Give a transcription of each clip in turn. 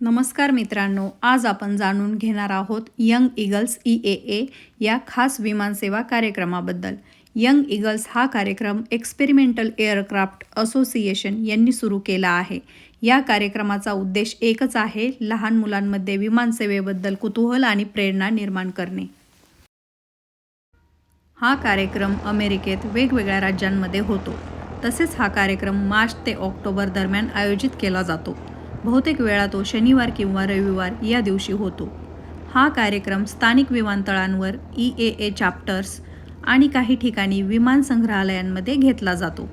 नमस्कार मित्रांनो आज आपण जाणून घेणार आहोत young eagles E A A या खास विमानसेवा कार्यक्रमाबद्दल. यंग इगल्स हा कार्यक्रम एक्सपेरिमेंटल एअरक्राफ्ट असोसिएशन यांनी सुरू केला आहे. या कार्यक्रमाचा उद्देश एकच आहे लहान मुलांमध्ये विमानसेवेबद्दल कुतूहल आणि प्रेरणा निर्माण करणे. हा कार्यक्रम अमेरिकेत वेगवेगळ्या राज्यांमध्ये होतो. तसेच हा कार्यक्रम मार्च ते ऑक्टोबर दरम्यान आयोजित केला जातो. बहुतेक वेळा तो शनिवार किंवा रविवार या दिवशी होतो. हा कार्यक्रम स्थानिक विमानतळांवर ई ए ए चॅप्टर्स आणि काही ठिकाणी विमान संग्रहालयांमध्ये घेतला जातो.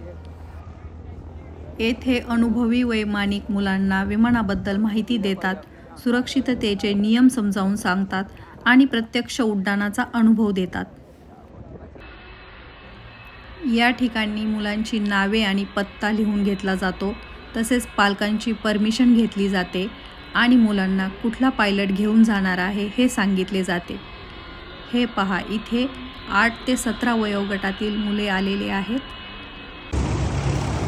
येथे अनुभवी वैमानिक मुलांना विमानाबद्दल माहिती देतात सुरक्षिततेचे नियम समजावून सांगतात आणि प्रत्यक्ष उड्डाणाचा अनुभव देतात. या ठिकाणी मुलांची नावे आणि पत्ता लिहून घेतला जातो. तसेच पालकांची परमिशन घेतली जाते आणि मुलांना कुठला पायलट घेऊन जाणार आहे हे सांगितले जाते. हे पहा इथे आठ ते सतरा वयोगटातील मुले आलेले आहेत.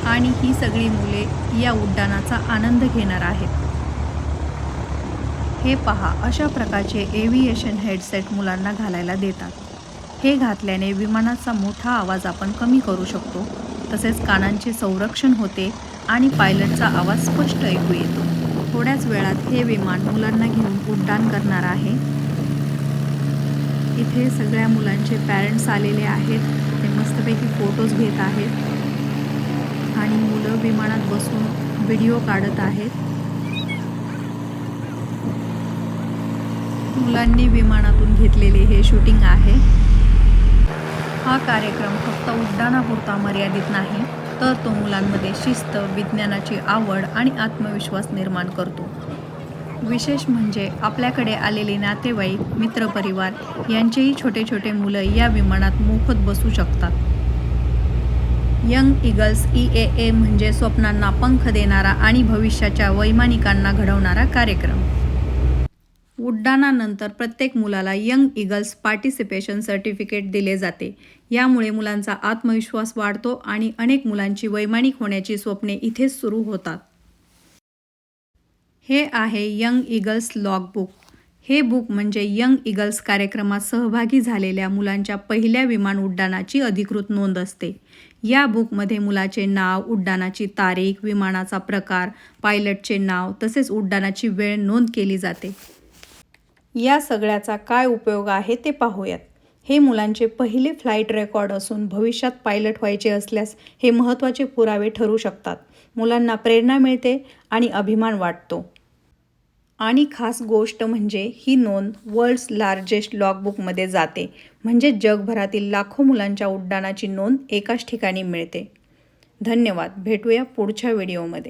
आणि ही सगळी मुले या उड्डाणाचा आनंद घेणार आहेत. हे पहा अशा प्रकारचे एव्हिएशन हेडसेट मुलांना घालायला देतात. हे घातल्याने विमानाचा मोठा आवाज आपण कमी करू शकतो. तसेच कानांचे संरक्षण होते आणि पायलटचा आवाज स्पष्ट ऐकू येतो. थोड्याच वेळात हे विमान मुलांना घेऊन उड्डाण करणार आहे. इथे सगळ्या मुलांचे पॅरेंट्स आलेले आहेत. ते मस्तपैकी फोटोज घेत आहेत. आणि मुलं विमानात बसून व्हिडिओ काढत आहेत. मुलांनी विमानातून घेतलेले हे शूटिंग आहे. हा कार्यक्रम फक्त उड्डाणापुरता मर्यादित नाही तर तो मुलांमध्ये शिस्त विज्ञानाची आवड आणि आत्मविश्वास निर्माण करतो. विशेष म्हणजे आपल्याकडे आलेले नातेवाईक मित्रपरिवार यांचेही छोटे छोटे मुलं या विमानात मोफत बसू शकतात. Young eagles E A A म्हणजे स्वप्नांना पंख देणारा आणि भविष्याच्या वैमानिकांना घडवणारा कार्यक्रम. उड्डाणानंतर प्रत्येक मुलाला यंग इगल्स पार्टिसिपेशन सर्टिफिकेट दिले जाते. यामुळे मुलांचा आत्मविश्वास वाढतो आणि अनेक मुलांची वैमानिक होण्याची स्वप्ने इथेच सुरू होतात. हे आहे यंग इगल्स लॉग बुक हे बुक म्हणजे यंग इगल्स कार्यक्रमात सहभागी झालेल्या मुलांच्या पहिल्या विमान उड्डाणाची अधिकृत नोंद असते. या बुकमध्ये मुलाचे नाव उड्डाणाची तारीख विमानाचा प्रकार पायलटचे नाव तसेच उड्डाणाची वेळ नोंद केली जाते. या सगळ्याचा काय उपयोग आहे ते पाहूयात. हे मुलांचे पहिले फ्लाईट रेकॉर्ड असून भविष्यात पायलट व्हायचे असल्यास हे महत्त्वाचे पुरावे ठरू शकतात. मुलांना प्रेरणा मिळते आणि अभिमान वाटतो. आणि खास गोष्ट म्हणजे ही नोंद वर्ल्ड्स लार्जेस्ट लॉगबुकमध्ये जाते. म्हणजे जगभरातील लाखो मुलांच्या उड्डाणाची नोंद एकाच ठिकाणी मिळते. धन्यवाद. भेटूया पुढच्या व्हिडिओमध्ये.